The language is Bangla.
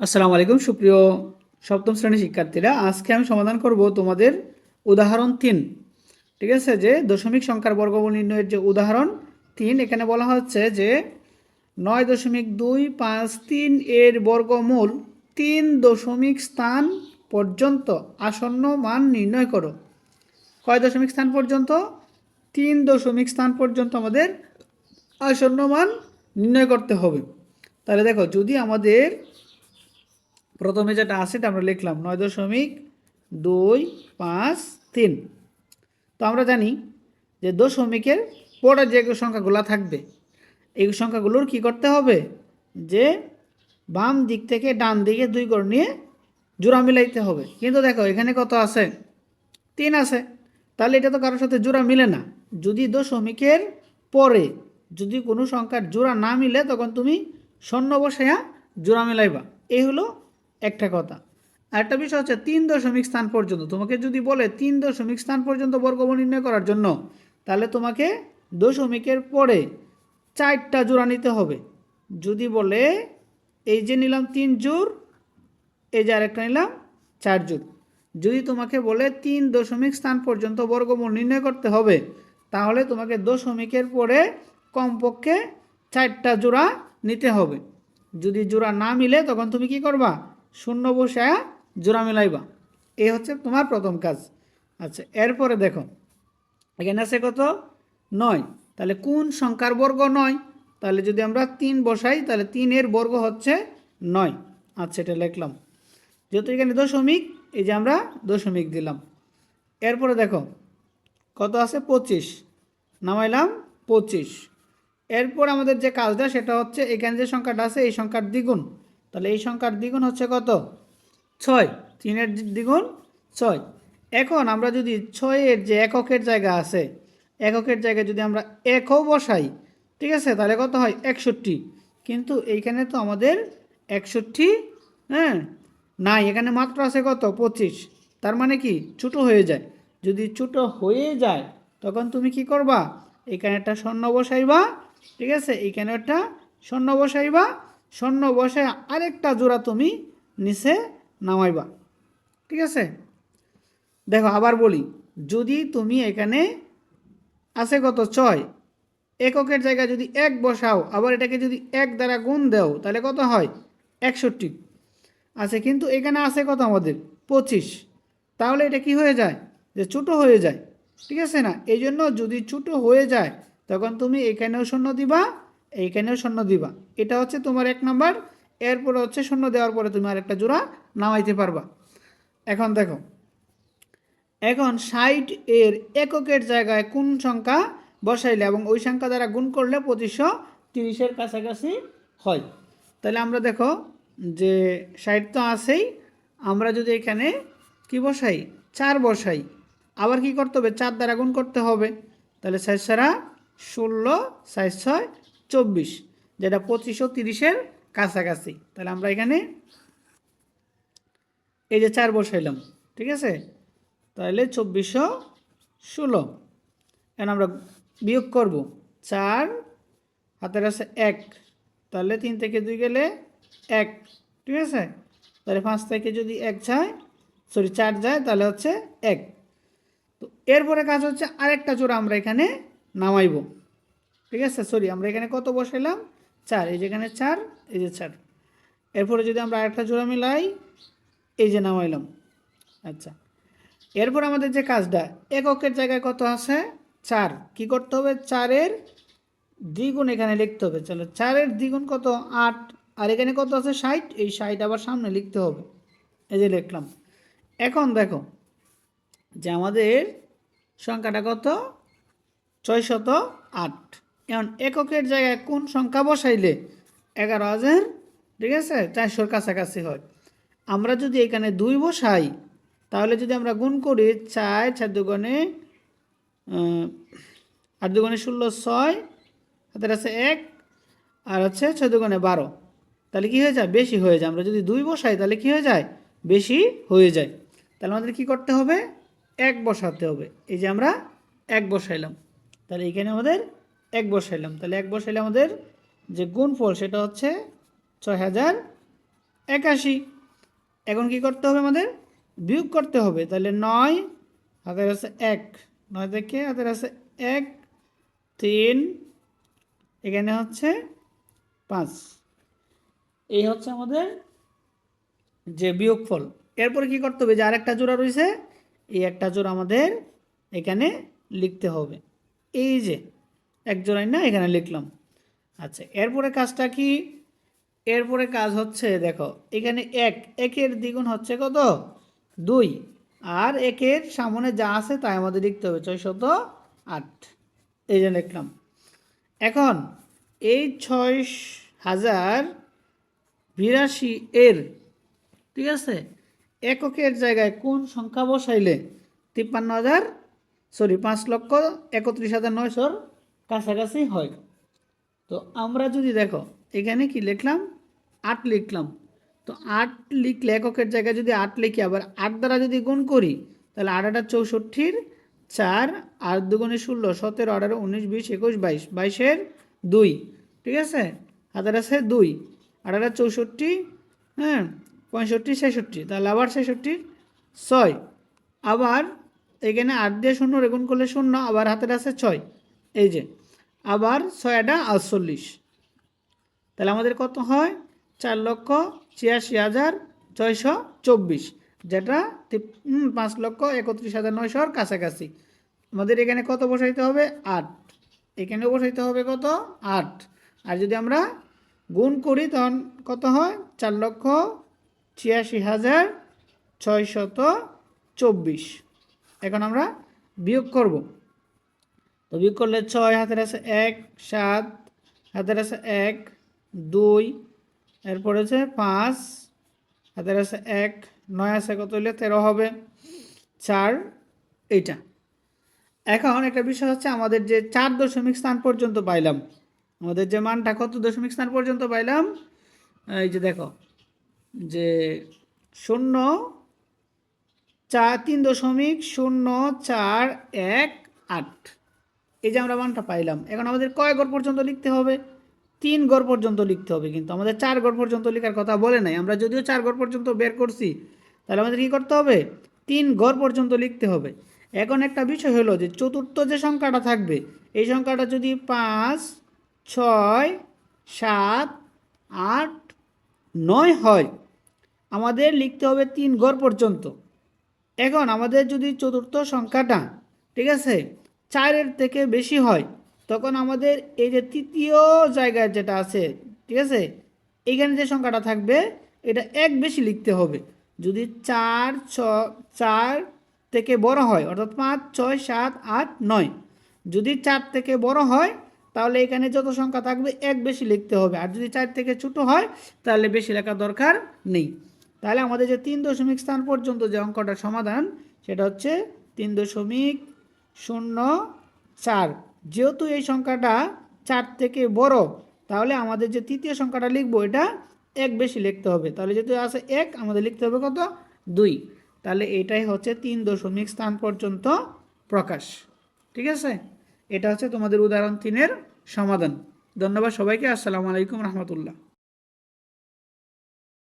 আসসালামু আলাইকুম, সুপ্রিয় সপ্তম শ্রেণির শিক্ষার্থীরা। আজকে আমি সমাধান করব তোমাদের উদাহরণ তিন। ঠিক আছে, যে দশমিক সংখ্যার বর্গমূল নির্ণয়ের যে উদাহরণ তিন, এখানে বলা হচ্ছে যে নয় দশমিক দুই পাঁচ তিন এর বর্গমূল তিন দশমিক স্থান পর্যন্ত আসন্ন মান নির্ণয় করো। কয় দশমিক স্থান পর্যন্ত? তিন দশমিক স্থান পর্যন্ত আমাদের আসন্ন মান নির্ণয় করতে হবে। তাহলে দেখো, যদি আমাদের প্রথমে যেটা আছে এটা আমরা লিখলাম নয় দশমিক দুই পাঁচ তিন। তো আমরা জানি যে দশমিকের পরে যে সংখ্যাগুলো থাকবে, এই সংখ্যাগুলোর কি করতে হবে? যে বাম দিক থেকে ডান দিকে দুই করে নিয়ে জোড়া মিলাইতে হবে। কিন্তু দেখো, এখানে কত আছে? তিন আছে। তাহলে এটা তো কারোর সাথে জোড়া মিলে না। যদি দশমিকের পরে যদি কোনো সংখ্যার জোড়া না মিলে, তখন তুমি শূন্য বসাইয়া জোড়া মিলাইবা। এই হলো একটা কথা। আরেকটা বিষয় হচ্ছে তিন দশমিক স্থান পর্যন্ত। তোমাকে যদি বলে তিন দশমিক স্থান পর্যন্ত বর্গমূল নির্ণয় করার জন্য, তাহলে তোমাকে দশমিকের পরে চারটা জোড়া নিতে হবে। যদি বলে এই যে নিলাম তিন জোর এই যে আরেকটা নিলাম চার জোর যদি তোমাকে বলে তিন দশমিক স্থান পর্যন্ত বর্গমূল নির্ণয় করতে হবে, তাহলে তোমাকে দশমিকের পরে কমপক্ষে চারটা জোড়া নিতে হবে। যদি জোড়া না মিলে, তখন তুমি কি করবা? শূন্য বসে জোড়া মিলাইবা। এই হচ্ছে তোমার প্রথম কাজ। আচ্ছা এরপরে দেখো, এখানে আছে কত? নয়। তাহলে কোন সংখ্যার বর্গ নয়? তাহলে যদি আমরা তিন বসাই, তাহলে তিনের বর্গ হচ্ছে নয়। আচ্ছা এটা লিখলাম। যেহেতু এখানে দশমিক, এই যে আমরা দশমিক দিলাম। এরপরে দেখো, কত আছে? পঁচিশ। নামাইলাম পঁচিশ। এরপর আমাদের যে কাজটা, সেটা হচ্ছে এখানে যে সংখ্যাটা আছে, এই সংখ্যার দ্বিগুণ। তাহলে এই সংখ্যার দ্বিগুণ হচ্ছে কত? ছয়। তিনের দ্বিগুণ ছয়। এখন আমরা যদি ছয়ের যে এককের জায়গা আছে, এককের জায়গায় যদি আমরা একও বসাই, ঠিক আছে? তাহলে কত হয়? একষট্টি। কিন্তু এইখানে তো আমাদের একষট্টি হ্যাঁ? নাই, এখানে মাত্র আছে কত? পঁচিশ। তার মানে কি? ছোটো হয়ে যায়। যদি ছোটো হয়ে যায়, তখন তুমি কি করবা? এখানে একটা স্বর্ণ বসাইবা, ঠিক আছে? এইখানে একটা স্বর্ণ বসাইবা স্বর্ণ বসায় আরেকটা জোড়া তুমি নিচে নামাইবা। ঠিক আছে? দেখো, আবার বলি, যদি তুমি এখানে আছে কত? ছয়। এককের জায়গায় যদি এক বসাও, আবার এটাকে যদি এক দ্বারা গুণ দাও, তাহলে কত হয়? একষট্টি। আছে, কিন্তু এখানে আছে কত আমাদের? পঁচিশ। তাহলে এটা কি হয়ে যায়? যে ছোটো হয়ে যায়। ঠিক আছে না? এই জন্য যদি ছোটো হয়ে যায়, তখন তুমি এখানেও শূন্য দিবা এইখানেও শূন্য দিবা। এটা হচ্ছে তোমার এক নাম্বার, এরপরে হচ্ছে শূন্য দেওয়ার পরে তুমি আর একটা জোড়া নামাইতে পারবা। এখন দেখো, এখন ষাট এর এককের জায়গায় কোন সংখ্যা বসাইলে এবং ওই সংখ্যা দ্বারা গুণ করলে পঁচিশশো তিরিশের কাছাকাছি হয়। তাহলে আমরা দেখো যে ষাট তো আছেই, আমরা যদি এখানে কি বসাই? চার বসাই। আবার কি করতে হবে? চার দ্বারা গুণ করতে হবে। তাহলে ষাট সারা ষোলো ষাট ছয় চব্বিশ, যেটা পঁচিশশো তিরিশের কাছাকাছি। তাহলে আমরা এখানে এই যে চার বসাইলাম, ঠিক আছে? তাহলে চব্বিশশো ষোলো। এখন আমরা বিয়োগ করব, চার, হাতের আছে এক। তাহলে তিন থেকে দুই গেলে এক, ঠিক আছে? তাহলে পাঁচ থেকে যদি এক যায়, সরি, চার যায়, তাহলে হচ্ছে এক। তো এরপরে কাজ হচ্ছে আরেকটা জোড়া আমরা এখানে নামাইব। ঠিক আছে? সরি আমরা এখানে কত বসাইলাম? চার। এই যেখানে চার, এই যে চার। এরপরে যদি আমরা আরেকটা জোড়া মিলাই, এই যে নামাইলাম। আচ্ছা। এরপর আমাদের যে কাজটা, এককের জায়গায় কত আছে? চার। কি করতে হবে? চারের দ্বিগুণ এখানে লিখতে হবে। চলো, চারের দ্বিগুণ কত? আট। আর এখানে কত আছে? ষাট। এই ষাট আবার সামনে লিখতে হবে। এই যে লিখলাম। এখন দেখো যে আমাদের সংখ্যাটা কত? ছয় শত আট। এখন এককের জায়গায় কোন সংখ্যা বসাইলে এগারো হাজার, ঠিক আছে? চারশোর কাছাকাছি হয়। আমরা যদি এখানে দুই বসাই, তাহলে যদি আমরা গুণ করি চার চার দুগুণে আট দুগুণে ষোলো ছয়, হাতের আছে এক, আর হচ্ছে ছয় দুগুণে বারো। তাহলে কি হয়ে যায়? বেশি হয়ে যায়। আমরা যদি দুই বসাই, তাহলে কি হয়ে যায়? বেশি হয়ে যায়। তাহলে আমাদের কি করতে হবে? এক বসাতে হবে। এই যে আমরা এক বসাইলাম। তাহলে এখানে আমাদের এক বসাইলাম। তাহলে এক বসাইলে আমাদের যে গুণফল সেটা হচ্ছে ছয় হাজার একাশি। এখন কি করতে হবে আমাদের? বিয়োগ করতে হবে। তাহলে নয় হাতের আছে এক। নয় থেকে হাতের আছে এক, তিন, এখানে হচ্ছে পাঁচ। এই হচ্ছে আমাদের যে বিয়োগফল। এরপরে কি করতে হবে? যে আরেকটা জোড়া রয়েছে, এই একটা জোড়া আমাদের এখানে লিখতে হবে। এই যে এক জোড়াই না, এখানে লিখলাম। আচ্ছা এরপরে কাজটা কি? এরপরে কাজ হচ্ছে, দেখো, এখানে এক, একের দ্বিগুণ হচ্ছে কত? দুই। আর একের সামনে যা আছে তাই আমাদের লিখতে হবে, ছয়শত আট। এই যে লিখলাম। এখন, এই ছয় হাজার বিরাশি এর, ঠিক আছে? এককের জায়গায় কোন সংখ্যা বসাইলে? তিপ্পান্ন হাজার সরি পাঁচ লক্ষ একত্রিশ হাজার নয়শোর কাছাকাছি হয়। তো আমরা যদি দেখো, এখানে কি লিখলাম? আট লিখলাম। তো আট লিখলে এককের জায়গায় যদি আট লিখি, আবার আট দ্বারা যদি গুণ করি, তাহলে আট আটা চৌষট্টির চার, আর দুগুণে ষোলো, সতেরো, আঠারো, উনিশ, বিশ, একুশ, বাইশ, বাইশের দুই, ঠিক আছে? হাতের আছে দুই আঠারো চৌষট্টি হ্যাঁ পঁয়ষট্টি, ছেষট্টি, তাহলে আবার ছেষট্টির ছয়, আবার এখানে আট দিয়ে শূন্য রেগুন করলে শূন্য, আবার হাতের আছে ছয় এই যে, আবার ছয়টা আটচল্লিশ। তাহলে আমাদের কত হয়? চার লক্ষ ছিয়াশি হাজার ছয়শো চব্বিশ, যেটা পাঁচ লক্ষ একত্রিশ হাজার নয়শোর কাছাকাছি। আমাদের এখানে কত বসাইতে হবে? আট। এখানেও বসাইতে হবে কত? আট। আর যদি আমরা গুণ করি, তখন কত হয়? চার লক্ষ ছিয়াশি হাজার ছয়শত চব্বিশ। এখন আমরা বিয়োগ করব। তো বিয়োগ করলে ছয়, হাতের আছে এক, সাত, হাতের আছে এক, দুই, এরপরে আছে পাঁচ, হাতের আছে এক, নয় আছে কত হইলে তেরো হবে? চার, এইটা। এখন একটা বিষয় হচ্ছে আমাদের যে চার দশমিক স্থান পর্যন্ত পাইলাম, আমাদের যে মানটা কত দশমিক স্থান পর্যন্ত পাইলাম? এই যে দেখো, যে শূন্য চার তিন দশমিক শূন্য চার এক আট। এই যে আমরা মানটা পাইলাম। এখন আমাদের কয় গড় পর্যন্ত লিখতে হবে? তিন গড় পর্যন্ত লিখতে হবে কিন্তু। আমাদের চার গড় পর্যন্ত লেখার কথা বলে নাই। আমরা যদিও চার গড় পর্যন্ত বের করছি, তাহলে আমাদের কী করতে হবে? তিন গড় পর্যন্ত লিখতে হবে। এখন একটা বিষয় হলো যে চতুর্থ যে সংখ্যাটা থাকবে, এই সংখ্যাটা যদি পাঁচ, ছয়, সাত, আট, নয় হয়, আমাদের লিখতে হবে তিন গড় পর্যন্ত। এখন আমাদের যদি চতুর্থ সংখ্যাটা, ঠিক আছে? চারের থেকে বেশি হয়, তখন আমাদের এই যে তৃতীয় জায়গায় যেটা আছে, ঠিক আছে? এইখানে যে সংখ্যাটা থাকবে, এটা এক বেশি লিখতে হবে। যদি চার ছ, চার থেকে বড় হয়, অর্থাৎ পাঁচ, ছয়, সাত, আট, নয়। যদি চার থেকে বড় হয়, তাহলে এখানে যত সংখ্যা থাকবে, এক বেশি লিখতে হবে। আর যদি চার থেকে ছোট হয়, তাহলে বেশি লেখার দরকার নেই। তাহলে আমাদের যে তিন দশমিক স্থান পর্যন্ত যে অঙ্কটার সমাধান, সেটা হচ্ছে তিন দশমিক শূন্য চার। যেহেতু এই সংখ্যাটা চার থেকে বড়, তাহলে আমাদের যে তৃতীয় সংখ্যাটা লিখব, এটা এক বেশি লিখতে হবে। তাহলে যেহেতু আছে এক, আমাদের লিখতে হবে কত? দুই। তাহলে এটাই হচ্ছে তিন দশমিক স্থান পর্যন্ত প্রকাশ। ঠিক আছে? এটা হচ্ছে তোমাদের উদাহরণ তিনের সমাধান। ধন্যবাদ সবাইকে। আসসালামু আলাইকুম রহমতুল্লাহ।